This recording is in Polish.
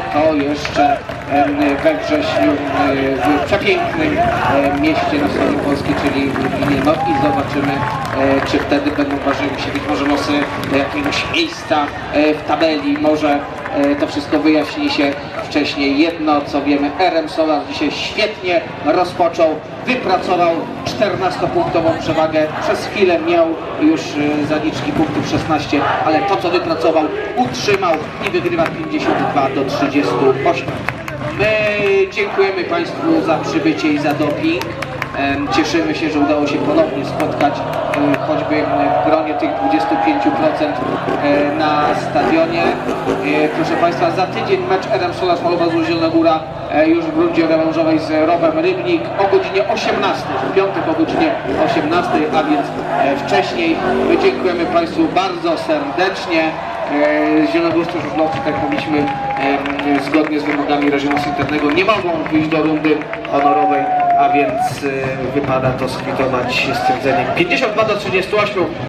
to jeszcze we wrześniu e, w przepięknym e, mieście na wschodzie Polski, czyli w Lublinie. No i zobaczymy, e, czy wtedy będą ważyły się być może losy jakiegoś miejsca w tabeli, może to wszystko wyjaśni się wcześniej. Jedno co wiemy, RM Solar dzisiaj świetnie rozpoczął, wypracował 14-punktową przewagę. Przez chwilę miał już e, zaliczki punktów 16, ale to co wypracował utrzymał i wygrywa 52 do 38. My dziękujemy Państwu za przybycie i za doping. Cieszymy się, że udało się ponownie spotkać choćby w gronie tych 25% e, na stadionie. E, Proszę Państwa, za tydzień mecz RM Sola Smalowa z Zielona Góra e, już w rundzie rewanżowej z Rowem Rybnik o godzinie 18, w piątek o godzinie 18, a więc e, wcześniej. My dziękujemy Państwu bardzo serdecznie. Zielonogórscy żużlowcy, tak em, zgodnie z wymogami reżimu sanitarnego nie mogą wyjść do rundy honorowej, więc e, wypada to skwitować stwierdzeniem 52 do 38.